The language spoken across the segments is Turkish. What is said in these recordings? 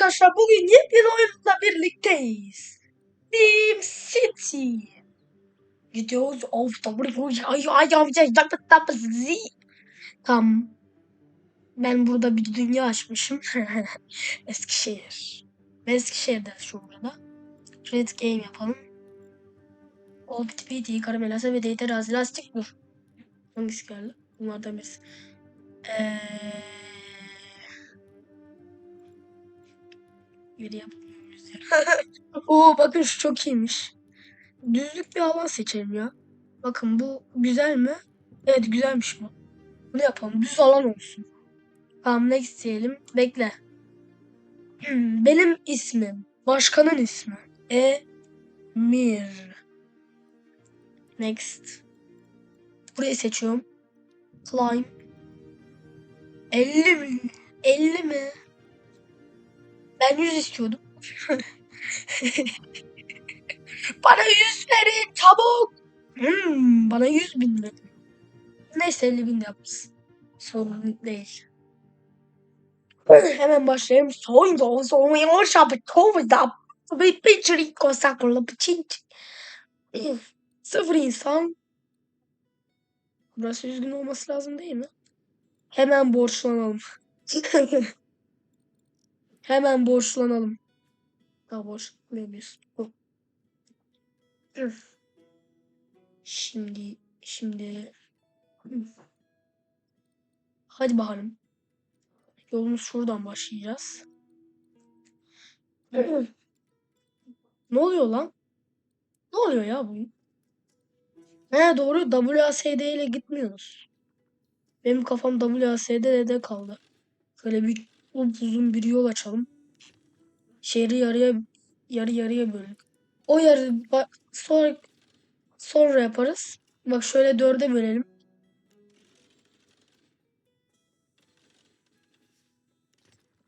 arkadaşlar bugün yepyeni oyunla birlikteyiz. Team City. Gidiyoruz of Tamam. Ben burada bir dünya açmışım. Eskişehir. Eskişehir'de şu burada. Red Game yapalım. Optipiti, Karamelasa ve Data Razi Lastik dur. Hangisi geldi? Bunlardan birisi. Eee... Yeri yapmıyoruz ya. Oo bakın şu çok iyiymiş. Düzlük bir alan seçelim ya. Bakın bu güzel mi? Evet güzelmiş bu. Bunu yapalım. Düz alan olsun. Tamam next diyelim. Bekle. Hmm, Benim ismim. Başkanın ismi. Emir. Next. Burayı seçiyorum. Climb. 50 mi? 50 mi? Ben 100 istiyordum. bana 100 verin çabuk. Hmm, bana 100 bin verin. Neyse 50 bin yaparız. Sorun değil. Hemen başlayalım. Soyun soyun şapı kovda. Bir piçri kosaklı piçinç. Sıfır insan. Burası üzgün olması lazım değil mi? Hemen borçlanalım. Hemen borçlanalım. Ha borçlanamıyoruz. Şimdi şimdi hadi bakalım. Yolumuz şuradan başlayacağız. ne oluyor lan? Ne oluyor ya bu? He doğru WASD ile gitmiyoruz. Benim kafam WASD'de kaldı. Şöyle bir uzun bir yol açalım. Şehri yarıya yarı yarıya böldük. O yarı bak sonra sonra yaparız. Bak şöyle dörde bölelim.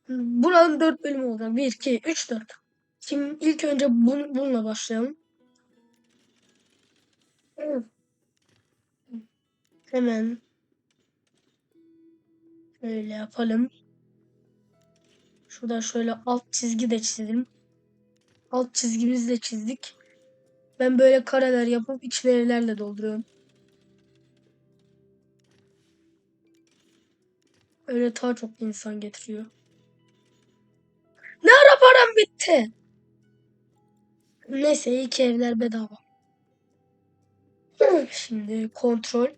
Buranın dört bölümü olacak. Bir, iki, üç, dört. Şimdi ilk önce bun, bununla başlayalım. Hemen şöyle yapalım. Şurada şöyle alt çizgi de çizelim. Alt çizgimizi de çizdik. Ben böyle kareler yapıp içine evlerle dolduruyorum. Öyle daha çok insan getiriyor. Ne ara param bitti? Neyse iki evler bedava. Şimdi kontrol.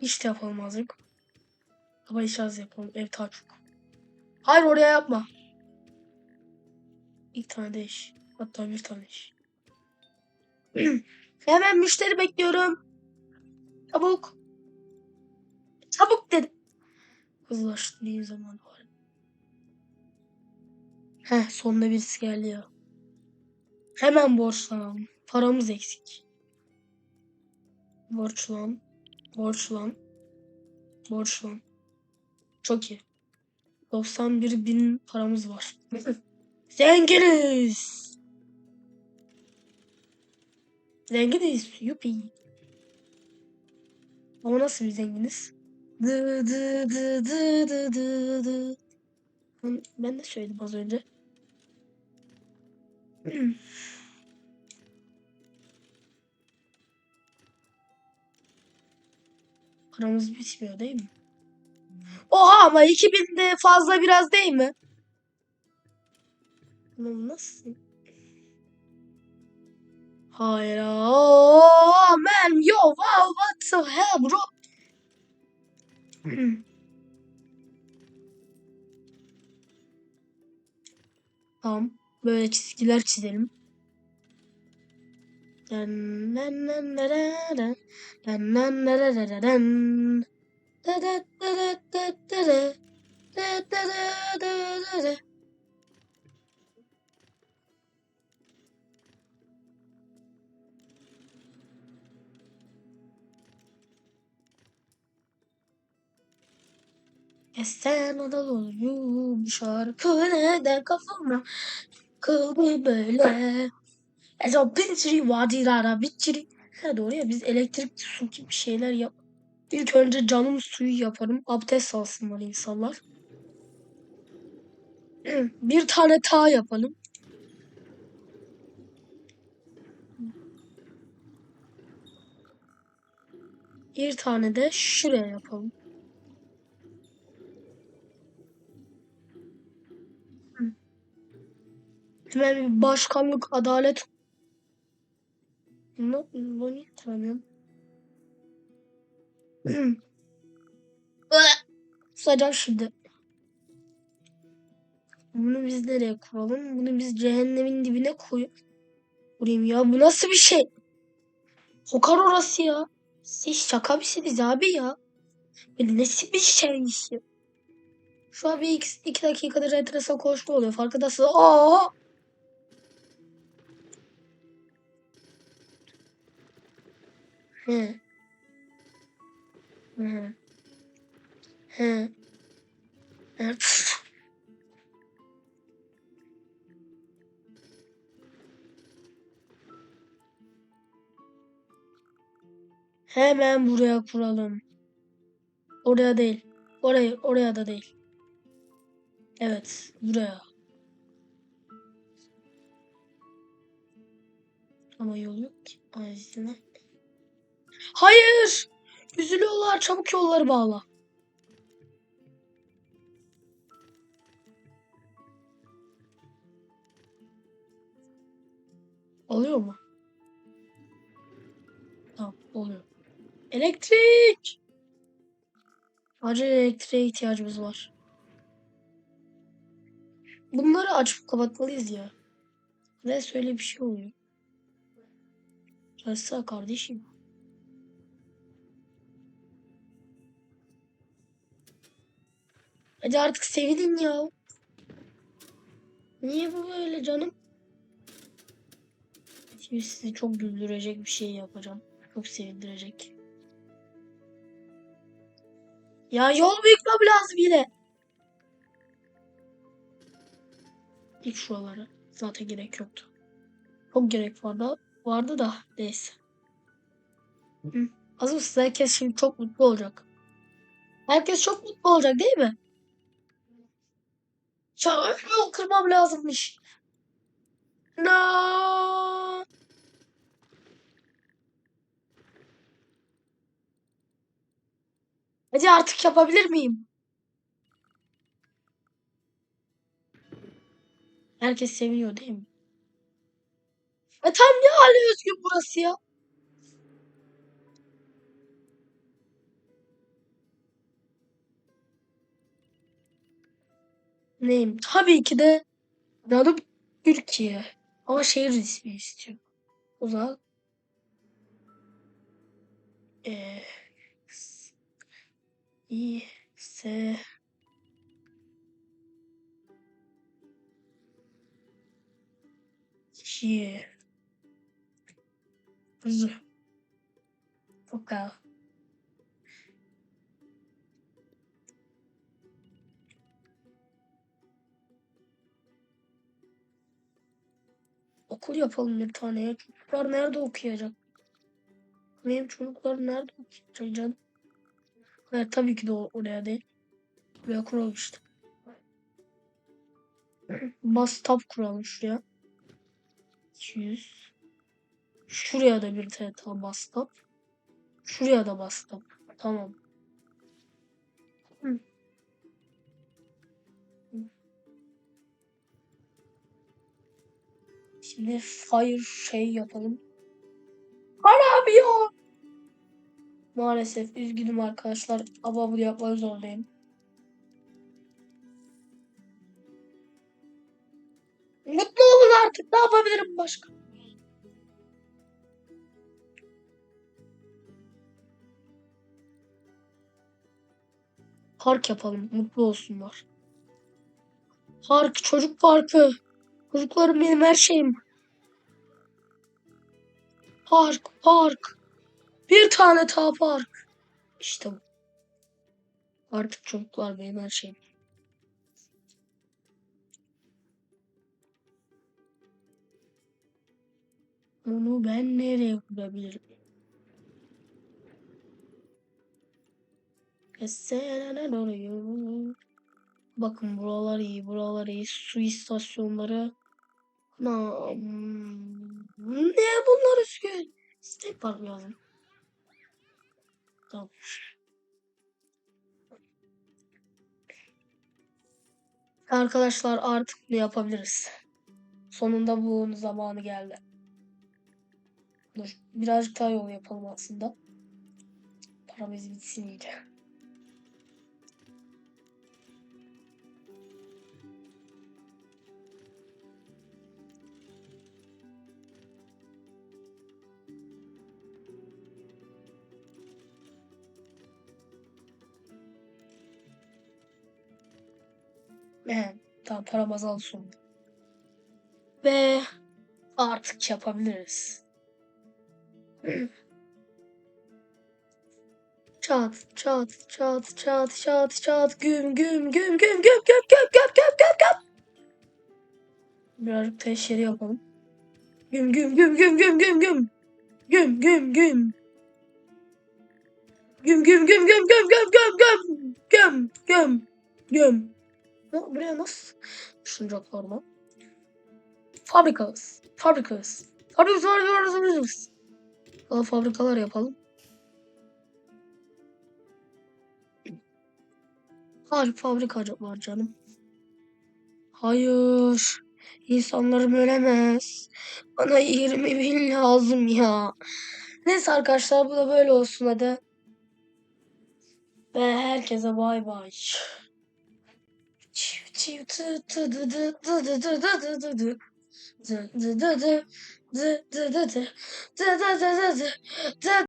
Hiç de iş az yapalım. Ev çok. Hayır oraya yapma. İlk tane de iş. Hatta bir tane iş. Hemen müşteri bekliyorum. Çabuk. Çabuk dedim. Hızlaştırayım zaman var. Heh sonunda birisi geldi ya. Hemen borçlanalım. Paramız eksik. Borçlan. Borçlan. Borçlan. Çok iyi. 91 bin paramız var. Zenginiz. Zenginiz. Yupi. Ama nasıl bir zenginiz? Dı dı dı dı dı dı dı. Ben, de söyledim az önce. Paramız bitmiyor değil mi? Oha ama 2000 de fazla biraz değil mi? Ama nasıl? Hayır. Oh, man, yo, wow, what the hell, bro? tamam. Böyle çizgiler çizelim. Esen Anadolu'yum şarkı neden kafama kıldı böyle. Ezo bitiri vadirara bitiri. Ha doğru ya biz elektrik su gibi şeyler yap. İlk önce canım suyu yaparım. Abdest alsınlar insanlar. Bir tane ta yapalım. Bir tane de şuraya yapalım. Hemen bir başkanlık, adalet. Ne, bu niye tanımıyorum? Kusacağım şimdi. Bunu biz nereye kuralım? Bunu biz cehennemin dibine koy. Kurayım ya. Bu nasıl bir şey? Kokar orası ya. Siz şaka mısınız abi ya? Bu nasıl bir şey? Şu an bir iki, iki dakikadır enteresan konuşma oluyor. Farkındasın. Aa! He. He. He. Pf. Hemen buraya kuralım. Oraya değil. Oraya, oraya da değil. Evet, buraya. Ama yol yok ki. Ağzına. Hayır! Üzülüyorlar. Çabuk yolları bağla. Oluyor mu? Tamam, oluyor. Elektrik! Acil elektriğe ihtiyacımız var. Bunları açıp kapatmalıyız ya. Ve söyle bir şey oluyor. Ressa kardeşim. Hadi artık sevinin ya. Niye bu böyle canım? Şimdi sizi çok güldürecek bir şey yapacağım. Çok sevindirecek. Ya yol büyükmem lazım yine. İlk şuralara. Zaten gerek yoktu. Çok gerek vardı. Vardı da neyse. Hı. Hazır mısınız? Herkes şimdi çok mutlu olacak. Herkes çok mutlu olacak değil mi? Yol kırmam lazımmış. No. Hadi artık yapabilir miyim? Herkes seviyor değil mi? E tam ne hale özgün burası ya? Neyim? Tabii ki de adım Türkiye. Ama şehir ismi istiyorum. O zaman e, İ S Ş Z Bu Okul yapalım bir tane ya. Çocuklar nerede okuyacak? Benim çocuklar nerede okuyacak canım? Evet tabii ki de oraya değil. Buraya kuralım işte. Stop kuralım şuraya. 200. Şuraya da bir bus stop. Şuraya da stop. Tamam. Şimdi fire şey yapalım. Hala abi ya. Maalesef üzgünüm arkadaşlar. Ama bunu yapmak zorundayım. Mutlu olun artık. Ne yapabilirim başka? Park yapalım. Mutlu olsunlar. Park, çocuk parkı. Çocuklarım benim her şeyim. Park, park. Bir tane daha park. İşte bu. Artık çocuklar benim her şeyim. Onu ben nereye kurabilirim? Bakın buralar iyi, buralar iyi. Su istasyonları. Anam. Ne bunlar üzgün? Step var lazım. Tamam. Arkadaşlar artık ne yapabiliriz? Sonunda bunun zamanı geldi. Dur. Birazcık daha yol yapalım aslında. Paramız bitsin iyice. Evet. Tamam param azaldı sonunda. Ve artık yapabiliriz. Çat çat çat çat çat çat güm güm güm güm güm güm güm güm güm güm güm. Birazcık teşhiri yapalım. Güm güm güm güm güm güm güm. Güm güm güm. Güm güm güm güm güm güm güm güm. Güm güm güm. Ya Buraya nasıl düşünecekler lan? Fabrikas. Fabrikas. Fabrikas. Fabrikas. Fabrikas. Daha fabrikalar yapalım. Hayır fabrika var canım. Hayır. İnsanlarım ölemez. Bana 20 bin lazım ya. Neyse arkadaşlar bu da böyle olsun hadi. Ve herkese bay bay. Çiv çiv tı tı dı dı dı dı dı dı dı dı dı. Dı dı dı dı. Dı dı dı dı. Dı dı dı dı dı. Dı